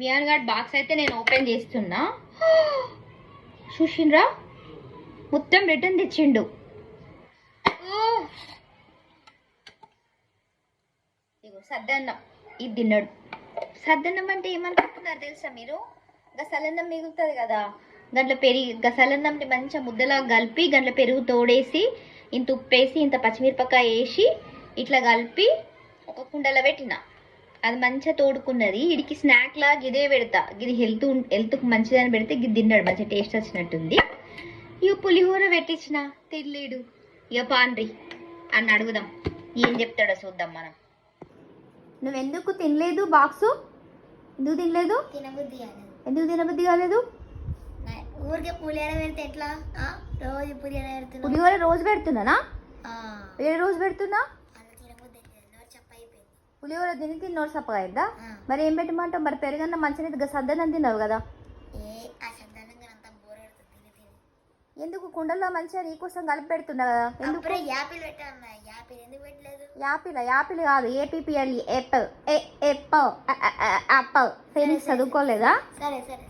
Wiaan gourd box అయితే నేను open చేస్తున్నా. చూసిండ్రా? మొత్తం రిటర్న్ తెచ్చిండు. సద్దన్నం. ఇది తిన్నాడు. సద్దన్నం అంటే ఏమనుకుంటున్నారు తెలుసా మీరు? గసలన్నం మిగులుతుంది కదా. దాంట్లో పెరిగి గసలన్నంని మంచిగా ముద్దలా కలిపి దాంట్లో పెరుగు తోడేసి ఇంత ఉప్పేసి ఇంత పచ్చిమిరపకాయ వేసి ఇట్లా కలిపి ఒక కుండలో పెట్టిన. అది మంచిగా తోడుకున్నది. ఇడికి స్నాక్ లాగా ఇదే పెడతా. ఇది హెల్త్ హెల్త్కి మంచిదని పెడితే ఇది తిన్నాడు. మంచిగా టేస్ట్ వచ్చినట్టుంది. ఇక పులిహోర పెట్టించిన. తినలేడు. ఇక పాన్రి. అని అడుగుదాం. ఏం చెప్తాడో చూద్దాం మనం. నువ్వెందుకు తినలేదు బాక్సు? ఎందుకు తినలేదు? తినబుద్ధి కాలేదు. ఎందుకు తినబుద్ధి కాలేదు? ఊరికే పులిహోర పెడితే ఎట్లా? ఆ, రోజు పులిహోర పెడుతున్నా పులిహోర రోజు పెడుతున్నానా? ఆ, ఏ రోజు పెడుతున్నా? పులిహోర తిని తిని నోరు సప్పగా. మరి ఏం పెట్టమంటావు? మరి పెరుగన్న మంచిగా సద్దనం తిన్నావు కదా? ఎందుకు? కుండల్లో మంచిగా నీకోసం కలిపి పెడుతున్నా కదా? ఎందుకు? యాపిల్ యాపిల్ కాదు. ఏపీపీఎల్ ఏపల్ యాపల్ ఫెనిక్స్ చదువుకోలేదా? సరే సరే.